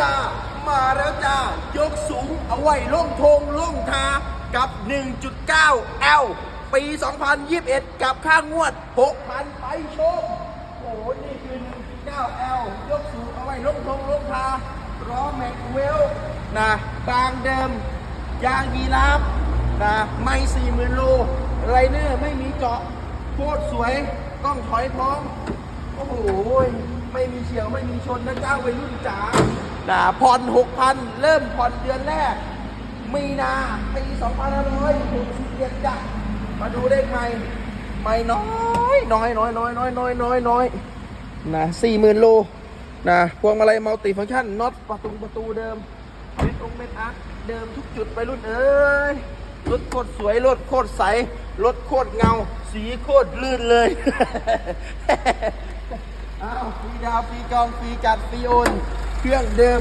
จ้า มาแล้วจ้า ยกสูงเอาไว้ล่องทงล่องทา กับ 1.9 L ปี 2021 กับค่างวด 6,000 ไปชม โอ้โห นี่คือ 1.9 L ยกสูงเอาไว้ล่องทงล่องทาล้อแม็กเวลนะบางเดิม ยางยีราฟนะไม่สี่หมื่นโลไรเนอร์ไม่มีเจาะโคตรสวยกล้องถอยพร้อม โอ้โห ไม่มีเฉียวไม่มีชนนะเจ้าวัยรุ่นจ๋า นะผ่อนหกพันเริ่มผ่อนเดือนแรก มีนาปีสองพันห้าร้อยหกสิบเจ็ดจ้ะมาดูเลขใหม่ใหม่น้อยน้อยน้อยน้อยน้อยน้อยน้อยน้อยนะสี่หมื่นโลนะพวงมาลัยมัลติฟังก์ชันน็อตประตูประตูเดิมเป็นองค์เป็นอาร์ตเดิมทุกจุดไปรุ่นเอ้ยรถโคตรสวยรถโคตรใสรถโคตรเงา สีโคตรลื่นเลยอ้าวฟรีดาวฟรีจองฟรีจัดฟรีโอน เครื่องเดิม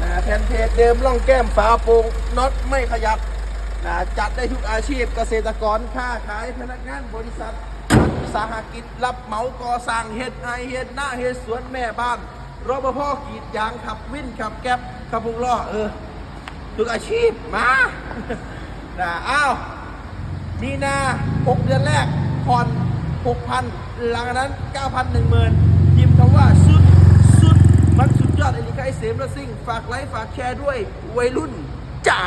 นะแผ่นเพจเดิมล่องแก้มฝาโปร่งน็อตไม่ขยับนะจัดได้ทุกอาชีพเกษตรกรค้าขายพนักงานบริษัทรัฐวิสาหกิจรับเหมาก่อสร้างเฮ็ดไอเฮ็ดหน้าเฮ็ดสวนแม่บ้านรปภกรีดยางขับวินขับแก๊บขับพุกล้อเออทุกอาชีพมานะอ้าวมีนาหกเดือนแรกผ่อนหกพันหลังนั้นเก้าพันหนึ่งหมื่นพิมพ์คำว่าสุดสุด มเลสมและซิ่ง ฝากไลค์ ฝากแชร์ด้วยวัยรุ่นจ๋า